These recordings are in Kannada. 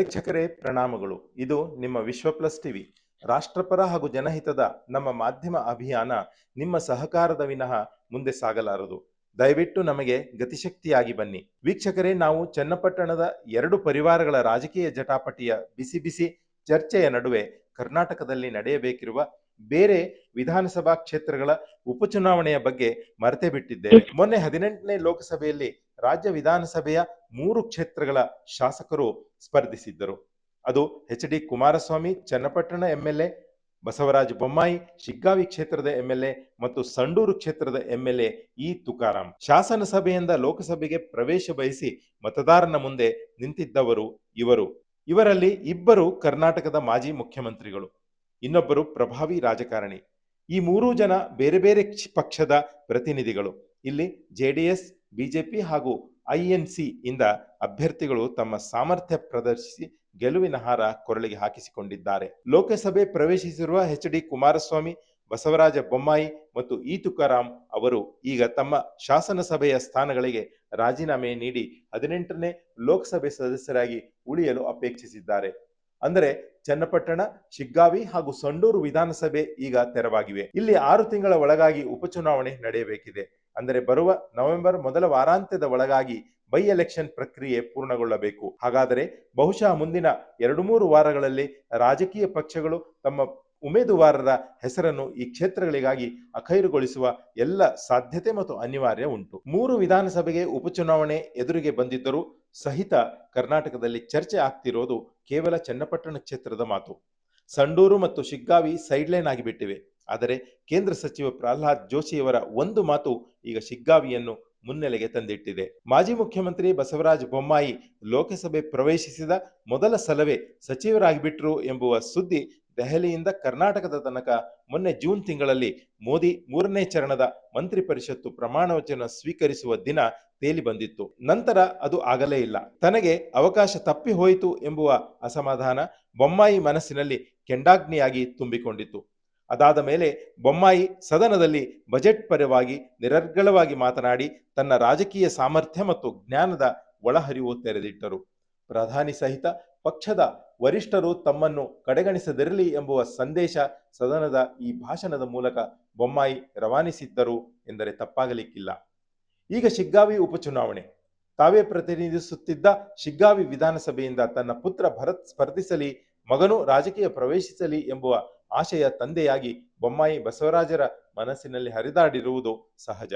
ಪ್ರೇಕ್ಷಕರೇ ಪ್ರಣಾಮಗಳು. ಇದು ನಿಮ್ಮ ವಿಶ್ವ ಪ್ಲಸ್ ಟಿವಿ. ರಾಷ್ಟ್ರಪರ ಹಾಗೂ ಜನಹಿತದ ನಮ್ಮ ಮಾಧ್ಯಮ ಅಭಿಯಾನ ನಿಮ್ಮ ಸಹಕಾರದ ವಿನಃ ಮುಂದೆ ಸಾಗಲಾರದು. ದಯವಿಟ್ಟು ನಮಗೆ ಗತಿಶಕ್ತಿಯಾಗಿ ಬನ್ನಿ. ವೀಕ್ಷಕರೇ, ನಾವು ಚನ್ನಪಟ್ಟಣದ ಎರಡು ಪರಿವಾರಗಳ ರಾಜಕೀಯ ಜಟಾಪಟಿಯ ಬಿಸಿ ಬಿಸಿ ಚರ್ಚೆಯ ನಡುವೆ ಕರ್ನಾಟಕದಲ್ಲಿ ನಡೆಯಬೇಕಿರುವ ಬೇರೆ ವಿಧಾನಸಭಾ ಕ್ಷೇತ್ರಗಳ ಉಪಚುನಾವಣೆಯ ಬಗ್ಗೆ ಮರೆತೇ ಬಿಟ್ಟಿದ್ದೇವೆ. ಮೊನ್ನೆ ಹದಿನೆಂಟನೇ ಲೋಕಸಭೆಯಲ್ಲಿ ರಾಜ್ಯ ವಿಧಾನಸಭೆಯ ಮೂರು ಕ್ಷೇತ್ರಗಳ ಶಾಸಕರು ಸ್ಪರ್ಧಿಸಿದ್ದರು. ಅದು H D Kumaraswamy, Channapatna MLA, Basavaraj Bommai, Shiggavi ಕ್ಷೇತ್ರದ ಎಂಎಲ್ಎ ಮತ್ತು ಸಂಡೂರು ಕ್ಷೇತ್ರದ ಎಂಎಲ್ಎ ಇ ತುಕಾರಾಂ. ಶಾಸನ ಸಭೆಯಿಂದ ಲೋಕಸಭೆಗೆ ಪ್ರವೇಶ ಬಯಸಿ ಮತದಾರನ ಮುಂದೆ ನಿಂತಿದ್ದವರು ಇವರು. ಇವರಲ್ಲಿ ಇಬ್ಬರು ಕರ್ನಾಟಕದ ಮಾಜಿ ಮುಖ್ಯಮಂತ್ರಿಗಳು, ಇನ್ನೊಬ್ಬರು ಪ್ರಭಾವಿ ರಾಜಕಾರಣಿ. ಈ ಮೂರೂ ಜನ ಬೇರೆ ಬೇರೆ ಪಕ್ಷದ ಪ್ರತಿನಿಧಿಗಳು. ಇಲ್ಲಿ ಜೆಡಿಎಸ್ ಬಿಜೆಪಿ ಹಾಗೂ ಐಎನ್ಸಿ ಇಂದ ಅಭ್ಯರ್ಥಿಗಳು ತಮ್ಮ ಸಾಮರ್ಥ್ಯ ಪ್ರದರ್ಶಿಸಿ ಗೆಲುವಿನ ಹಾರ ಕೊರಳಿಗೆ ಹಾಕಿಸಿಕೊಂಡಿದ್ದಾರೆ. ಲೋಕಸಭೆ ಪ್ರವೇಶಿಸಿರುವ ಎಚ್ ಡಿ ಕುಮಾರಸ್ವಾಮಿ, ಬಸವರಾಜ ಬೊಮ್ಮಾಯಿ ಮತ್ತು ಇ ತುಕಾರಾಂ ಅವರು ಈಗ ತಮ್ಮ ಶಾಸನಸಭೆಯ ಸ್ಥಾನಗಳಿಗೆ ರಾಜೀನಾಮೆ ನೀಡಿ ಹದಿನೆಂಟನೇ ಲೋಕಸಭೆ ಸದಸ್ಯರಾಗಿ ಉಳಿಯಲು ಅಪೇಕ್ಷಿಸಿದ್ದಾರೆ. ಅಂದರೆ ಚನ್ನಪಟ್ಟಣ, ಶಿಗ್ಗಾವಿ ಹಾಗೂ ಸಂಡೂರು ವಿಧಾನಸಭೆ ಈಗ ತೆರವಾಗಿವೆ. ಇಲ್ಲಿ ಆರು ತಿಂಗಳ ಒಳಗಾಗಿ ಉಪಚುನಾವಣೆ ನಡೆಯಬೇಕಿದೆ. ಅಂದರೆ ಬರುವ ನವೆಂಬರ್ ಮೊದಲ ವಾರಾಂತ್ಯದ ಒಳಗಾಗಿ ಬೈ ಎಲೆಕ್ಷನ್ ಪ್ರಕ್ರಿಯೆ ಪೂರ್ಣಗೊಳ್ಳಬೇಕು. ಹಾಗಾದರೆ ಬಹುಶಃ ಮುಂದಿನ ಎರಡು ಮೂರು ವಾರಗಳಲ್ಲಿ ರಾಜಕೀಯ ಪಕ್ಷಗಳು ತಮ್ಮ ಉಮೇದುವಾರರ ಹೆಸರನ್ನು ಈ ಕ್ಷೇತ್ರಗಳಿಗಾಗಿ ಅಖೈರುಗೊಳಿಸುವ ಎಲ್ಲ ಸಾಧ್ಯತೆ ಮತ್ತು ಅನಿವಾರ್ಯ ಉಂಟು. ಮೂರು ವಿಧಾನಸಭೆಗೆ ಉಪಚುನಾವಣೆ ಎದುರಿಗೆ ಬಂದಿದ್ದರೂ ಸಹಿತ ಕರ್ನಾಟಕದಲ್ಲಿ ಚರ್ಚೆ ಆಗ್ತಿರೋದು ಕೇವಲ ಚನ್ನಪಟ್ಟಣ ಕ್ಷೇತ್ರದ ಮಾತು. ಸಂಡೂರು ಮತ್ತು ಶಿಗ್ಗಾವಿ ಸೈಡ್ಲೈನ್ ಆಗಿಬಿಟ್ಟಿವೆ. ಆದರೆ ಕೇಂದ್ರ ಸಚಿವ ಪ್ರಹ್ಲಾದ್ ಜೋಶಿಯವರ ಒಂದು ಮಾತು ಈಗ ಶಿಗ್ಗಾವಿಯನ್ನು ಮುನ್ನೆಲೆಗೆ ತಂದಿಟ್ಟಿದೆ. ಮಾಜಿ ಮುಖ್ಯಮಂತ್ರಿ ಬಸವರಾಜ ಬೊಮ್ಮಾಯಿ ಲೋಕಸಭೆ ಪ್ರವೇಶಿಸಿದ ಮೊದಲ ಸಲವೇ ಸಚಿವರಾಗಿಬಿಟ್ರು ಎಂಬುವ ಸುದ್ದಿ ದೆಹಲಿಯಿಂದ ಕರ್ನಾಟಕದ ತನಕ ಮೊನ್ನೆ ಜೂನ್ ತಿಂಗಳಲ್ಲಿ ಮೋದಿ ಮೂರನೇ ಚರಣದ ಮಂತ್ರಿ ಪರಿಷತ್ತು ಪ್ರಮಾಣ ವಚನ ಸ್ವೀಕರಿಸುವ ದಿನ ತೇಲಿ ಬಂದಿತ್ತು. ನಂತರ ಅದು ಆಗಲೇ ಇಲ್ಲ. ತನಗೆ ಅವಕಾಶ ತಪ್ಪಿ ಹೋಯಿತು ಎಂಬುವ ಅಸಮಾಧಾನ ಬೊಮ್ಮಾಯಿ ಮನಸ್ಸಿನಲ್ಲಿ ಕೆಂಡಾಗ್ನಿಯಾಗಿ ತುಂಬಿಕೊಂಡಿತ್ತು. ಅದಾದ ಮೇಲೆ ಬೊಮ್ಮಾಯಿ ಸದನದಲ್ಲಿ ಬಜೆಟ್ ಪರವಾಗಿ ನಿರರ್ಗಳವಾಗಿ ಮಾತನಾಡಿ ತನ್ನ ರಾಜಕೀಯ ಸಾಮರ್ಥ್ಯ ಮತ್ತು ಜ್ಞಾನದ ಒಳಹರಿವು ತೆರೆದಿಟ್ಟರು. ಪ್ರಧಾನಿ ಸಹಿತ ಪಕ್ಷದ ವರಿಷ್ಠರು ತಮ್ಮನ್ನು ಕಡೆಗಣಿಸದಿರಲಿ ಎಂಬುವ ಸಂದೇಶ ಸದನದ ಈ ಭಾಷಣದ ಮೂಲಕ ಬೊಮ್ಮಾಯಿ ರವಾನಿಸಿದ್ದರು ಎಂದರೆ ತಪ್ಪಾಗಲಿಕ್ಕಿಲ್ಲ. ಈಗ ಶಿಗ್ಗಾವಿ ಉಪಚುನಾವಣೆ. ತಾವೇ ಪ್ರತಿನಿಧಿಸುತ್ತಿದ್ದ ಶಿಗ್ಗಾವಿ ವಿಧಾನಸಭೆಯಿಂದ ತನ್ನ ಪುತ್ರ ಭರತ್ ಸ್ಪರ್ಧಿಸಲಿ, ಮಗನು ರಾಜಕೀಯ ಪ್ರವೇಶಿಸಲಿ ಎಂಬುವ ಆಶಯ ತಂದೆಯಾಗಿ ಬೊಮ್ಮಾಯಿ ಬಸವರಾಜರ ಮನಸ್ಸಿನಲ್ಲಿ ಹರಿದಾಡಿರುವುದು ಸಹಜ.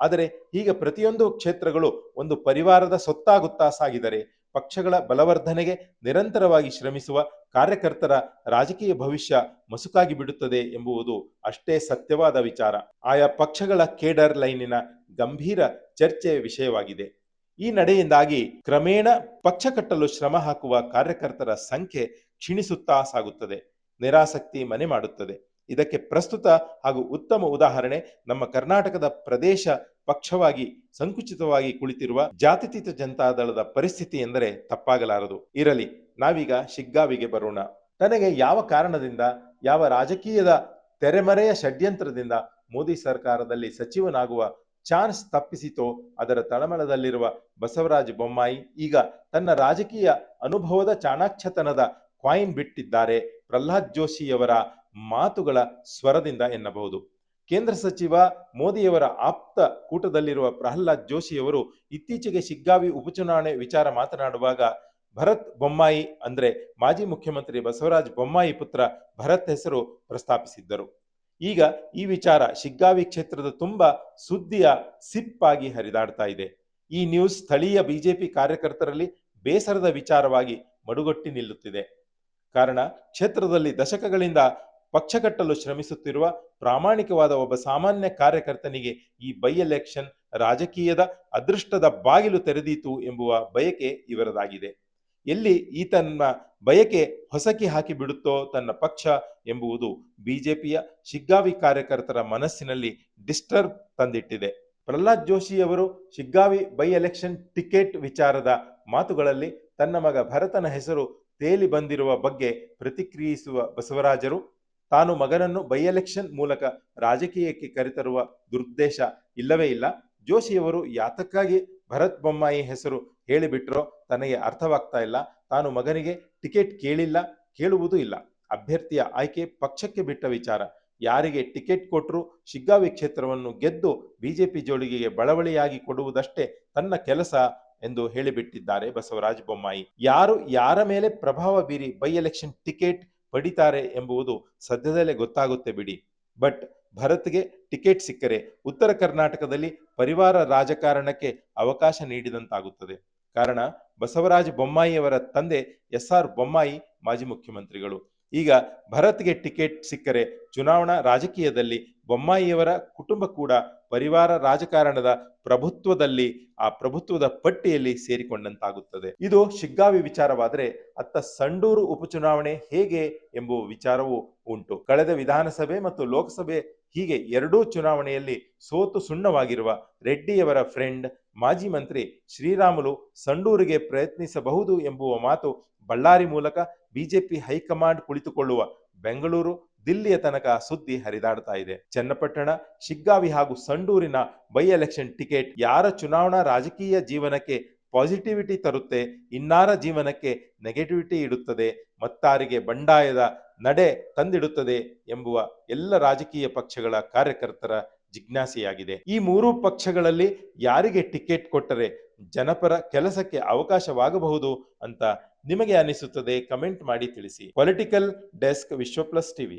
ಆದರೆ ಈಗ ಪ್ರತಿಯೊಂದು ಕ್ಷೇತ್ರಗಳು ಒಂದು ಪರಿವಾರದ ಸೊತ್ತಾಗುತ್ತಾ ಸಾಗಿದರೆ ಪಕ್ಷಗಳ ಬಲವರ್ಧನೆಗೆ ನಿರಂತರವಾಗಿ ಶ್ರಮಿಸುವ ಕಾರ್ಯಕರ್ತರ ರಾಜಕೀಯ ಭವಿಷ್ಯ ಮಸುಕಾಗಿ ಬಿಡುತ್ತದೆ ಎಂಬುವುದು ಅಷ್ಟೇ ಸತ್ಯವಾದ ವಿಚಾರ. ಆಯಾ ಪಕ್ಷಗಳ ಕೇಡರ್ ಲೈನಿನ ಗಂಭೀರ ಚರ್ಚೆಯ ವಿಷಯವಾಗಿದೆ. ಈ ನಡೆಯಿಂದಾಗಿ ಕ್ರಮೇಣ ಪಕ್ಷ ಕಟ್ಟಲು ಶ್ರಮ ಹಾಕುವ ಕಾರ್ಯಕರ್ತರ ಸಂಖ್ಯೆ ಕ್ಷೀಣಿಸುತ್ತಾ ಸಾಗುತ್ತದೆ. ನಿರಾಸಕ್ತಿ ಮನೆ ಮಾಡುತ್ತದೆ. ಇದಕ್ಕೆ ಪ್ರಸ್ತುತ ಹಾಗೂ ಉತ್ತಮ ಉದಾಹರಣೆ ನಮ್ಮ ಕರ್ನಾಟಕದ ಪ್ರದೇಶ ಪಕ್ಷವಾಗಿ ಸಂಕುಚಿತವಾಗಿ ಕುಳಿತಿರುವ ಜಾತ್ಯತೀತ ಜನತಾದಳದ ಪರಿಸ್ಥಿತಿ ಎಂದರೆ ತಪ್ಪಾಗಲಾರದು. ಇರಲಿ, ನಾವೀಗ ಶಿಗ್ಗಾವಿಗೆ ಬರೋಣ. ತನಗೆ ಯಾವ ಕಾರಣದಿಂದ, ಯಾವ ರಾಜಕೀಯದ ತೆರೆಮರೆಯ ಷಡ್ಯಂತ್ರದಿಂದ ಮೋದಿ ಸರ್ಕಾರದಲ್ಲಿ ಸಚಿವನಾಗುವ ಚಾನ್ಸ್ ತಪ್ಪಿಸಿತೋ, ಅದರ ತಳಮಳದಲ್ಲಿರುವ ಬಸವರಾಜ ಬೊಮ್ಮಾಯಿ ಈಗ ತನ್ನ ರಾಜಕೀಯ ಅನುಭವದ ಚಾಣಾಕ್ಷತನದ ಕ್ವಾಯಿನ್ ಬಿಟ್ಟಿದ್ದಾರೆ. ಪ್ರಹ್ಲಾದ್ ಜೋಶಿಯವರ ಮಾತುಗಳ ಸ್ವರದಿಂದ ಎನ್ನಬಹುದು. ಕೇಂದ್ರ ಸಚಿವ ಮೋದಿಯವರ ಆಪ್ತ ಕೂಟದಲ್ಲಿರುವ ಪ್ರಹ್ಲಾದ್ ಜೋಶಿಯವರು ಇತ್ತೀಚೆಗೆ ಶಿಗ್ಗಾವಿ ಉಪಚುನಾವಣೆ ವಿಚಾರ ಮಾತನಾಡುವಾಗ ಭರತ್ ಬೊಮ್ಮಾಯಿ ಅಂದ್ರೆ ಮಾಜಿ ಮುಖ್ಯಮಂತ್ರಿ ಬಸವರಾಜ ಬೊಮ್ಮಾಯಿ ಪುತ್ರ ಭರತ್ ಹೆಸರು ಪ್ರಸ್ತಾಪಿಸಿದ್ದರು. ಈಗ ಈ ವಿಚಾರ ಶಿಗ್ಗಾವಿ ಕ್ಷೇತ್ರದ ತುಂಬ ಸುದ್ದಿಯ ಸಿಪ್ಪಾಗಿ ಹರಿದಾಡ್ತಾ ಇದೆ. ಈ ನ್ಯೂಸ್ ಸ್ಥಳೀಯ ಬಿಜೆಪಿ ಕಾರ್ಯಕರ್ತರಲ್ಲಿ ಬೇಸರದ ವಿಚಾರವಾಗಿ ಮಡುಗಟ್ಟಿ ನಿಲ್ಲುತ್ತಿದೆ. ಕಾರಣ ಕ್ಷೇತ್ರದಲ್ಲಿ ದಶಕಗಳಿಂದ ಪಕ್ಷ ಕಟ್ಟಲು ಶ್ರಮಿಸುತ್ತಿರುವ ಪ್ರಾಮಾಣಿಕವಾದ ಒಬ್ಬ ಸಾಮಾನ್ಯ ಕಾರ್ಯಕರ್ತನಿಗೆ ಈ ಬೈ ಎಲೆಕ್ಷನ್ ರಾಜಕೀಯದ ಅದೃಷ್ಟದ ಬಾಗಿಲು ತೆರೆದೀತು ಎಂಬುವ ಬಯಕೆ ಇವರದಾಗಿದೆ. ಎಲ್ಲಿ ಈ ತನ್ನ ಬಯಕೆ ಹೊಸಕಿ ಹಾಕಿ ಬಿಡುತ್ತೋ ತನ್ನ ಪಕ್ಷ ಎಂಬುವುದು ಬಿಜೆಪಿಯ ಶಿಗ್ಗಾವಿ ಕಾರ್ಯಕರ್ತರ ಮನಸ್ಸಿನಲ್ಲಿ ಡಿಸ್ಟರ್ಬ್ ತಂದಿಟ್ಟಿದೆ. ಪ್ರಹ್ಲಾದ್ ಜೋಶಿಯವರು ಶಿಗ್ಗಾವಿ ಬೈ ಎಲೆಕ್ಷನ್ ಟಿಕೆಟ್ ವಿಚಾರದ ಮಾತುಗಳಲ್ಲಿ ತನ್ನ ಮಗ ಭರತನ ಹೆಸರು ತೇಲಿ ಬಂದಿರುವ ಬಗ್ಗೆ ಪ್ರತಿಕ್ರಿಯಿಸುವ ಬಸವರಾಜರು, ತಾನು ಮಗನನ್ನು ಬೈ ಎಲೆಕ್ಷನ್ ಮೂಲಕ ರಾಜಕೀಯಕ್ಕೆ ಕರೆತರುವ ದುರುದ್ದೇಶ ಇಲ್ಲವೇ ಇಲ್ಲ. ಜೋಶಿಯವರು ಯಾತಕ್ಕಾಗಿ ಭರತ್ ಬೊಮ್ಮಾಯಿ ಹೆಸರು ಹೇಳಿಬಿಟ್ರೋ ತನಗೆ ಅರ್ಥವಾಗ್ತಾ ಇಲ್ಲ. ತಾನು ಮಗನಿಗೆ ಟಿಕೆಟ್ ಕೇಳಿಲ್ಲ, ಕೇಳುವುದೂ ಇಲ್ಲ. ಅಭ್ಯರ್ಥಿಯ ಆಯ್ಕೆ ಪಕ್ಷಕ್ಕೆ ಬಿಟ್ಟ ವಿಚಾರ. ಯಾರಿಗೆ ಟಿಕೆಟ್ ಕೊಟ್ಟರು ಶಿಗ್ಗಾವಿ ಕ್ಷೇತ್ರವನ್ನು ಗೆದ್ದು ಬಿಜೆಪಿ ಜೋಳಿಗೆಗೆ ಬಳವಳಿಯಾಗಿ ಕೊಡುವುದಷ್ಟೇ ತನ್ನ ಕೆಲಸ. ಎಂದು ಹೇಳಿಬಿಟ್ಟಿದ್ದಾರೆ ಬಸವರಾಜ ಬೊಮ್ಮಾಯಿ. ಯಾರು, ಯಾರ ಮೇಲೆ ಪ್ರಭಾವ ಬೀರಿ ಬೈ ಎಲೆಕ್ಷನ್ ಟಿಕೆಟ್ ಪಡಿತಾರೆ ಎಂಬುವುದು ಸದ್ಯದಲ್ಲೇ ಗೊತ್ತಾಗುತ್ತೆ ಬಿಡಿ. ಬಟ್ ಭರತ್ಗೆ ಟಿಕೆಟ್ ಸಿಕ್ಕರೆ ಉತ್ತರ ಕರ್ನಾಟಕದಲ್ಲಿ ಪರಿವಾರ ರಾಜಕಾರಣಕ್ಕೆ ಅವಕಾಶ ನೀಡಿದಂತಾಗುತ್ತದೆ. ಕಾರಣ ಬಸವರಾಜ ಬೊಮ್ಮಾಯಿಯವರ ತಂದೆ ಎಸ್ ಆರ್ ಬೊಮ್ಮಾಯಿ, ಮಾಜಿ ಮುಖ್ಯಮಂತ್ರಿಗಳು. ಈಗ ಭರತ್ಗೆ ಟಿಕೆಟ್ ಸಿಕ್ಕರೆ ಚುನಾವಣಾ ರಾಜಕೀಯದಲ್ಲಿ ಬೊಮ್ಮಾಯಿಯವರ ಕುಟುಂಬ ಕೂಡ ಪರಿವಾರ ರಾಜಕಾರಣದ ಪ್ರಭುತ್ವದಲ್ಲಿ, ಆ ಪ್ರಭುತ್ವದ ಪಟ್ಟಿಯಲ್ಲಿ ಸೇರಿಕೊಂಡಂತಾಗುತ್ತದೆ. ಇದು ಶಿಗ್ಗಾವಿ ವಿಚಾರವಾದರೆ ಅತ್ತ ಸಂಡೂರು ಉಪಚುನಾವಣೆ ಹೇಗೆ ಎಂಬುವ ವಿಚಾರವೂ ಉಂಟು. ಕಳೆದ ವಿಧಾನಸಭೆ ಮತ್ತು ಲೋಕಸಭೆ ಹೀಗೆ ಎರಡೂ ಚುನಾವಣೆಯಲ್ಲಿ ಸೋತು ಸುಣ್ಣವಾಗಿರುವ ರೆಡ್ಡಿಯವರ ಫ್ರೆಂಡ್, ಮಾಜಿ ಮಂತ್ರಿ ಶ್ರೀರಾಮುಲು ಸಂಡೂರಿಗೆ ಪ್ರಯತ್ನಿಸಬಹುದು ಎಂಬುವ ಮಾತು ಬಳ್ಳಾರಿ ಮೂಲಕ ಬಿಜೆಪಿ ಹೈಕಮಾಂಡ್ ಕುಳಿತುಕೊಳ್ಳುವ ಬೆಂಗಳೂರು ದಿಲ್ಲಿಯ ತನಕ ಸುದ್ದಿ ಹರಿದಾಡ್ತಾ ಇದೆ. ಚನ್ನಪಟ್ಟಣ, ಶಿಗ್ಗಾವಿ ಹಾಗೂ ಸಂಡೂರಿನ ಬೈ ಎಲೆಕ್ಷನ್ ಟಿಕೆಟ್ ಯಾರ ಚುನಾವಣಾ ರಾಜಕೀಯ ಜೀವನಕ್ಕೆ ಪಾಸಿಟಿವಿಟಿ ತರುತ್ತೆ, ಇನ್ನಾರ ಜೀವನಕ್ಕೆ ನೆಗೆಟಿವಿಟಿ ಇಡುತ್ತದೆ, ಮತ್ತಾರಿಗೆ ಬಂಡಾಯದ ನಡೆ ತಂದಿಡುತ್ತದೆ ಎಂಬುವ ಎಲ್ಲ ರಾಜಕೀಯ ಪಕ್ಷಗಳ ಕಾರ್ಯಕರ್ತರ ಜಿಜ್ಞಾಸೆಯಾಗಿದೆ. ಈ ಮೂರು ಪಕ್ಷಗಳಲ್ಲಿ ಯಾರಿಗೆ ಟಿಕೆಟ್ ಕೊಟ್ಟರೆ ಜನಪರ ಕೆಲಸಕ್ಕೆ ಅವಕಾಶವಾಗಬಹುದು ಅಂತ ನಿಮಗೆ ಅನಿಸುತ್ತದೆ ಕಮೆಂಟ್ ಮಾಡಿ ತಿಳಿಸಿ. Political desk Vishwa plus TV.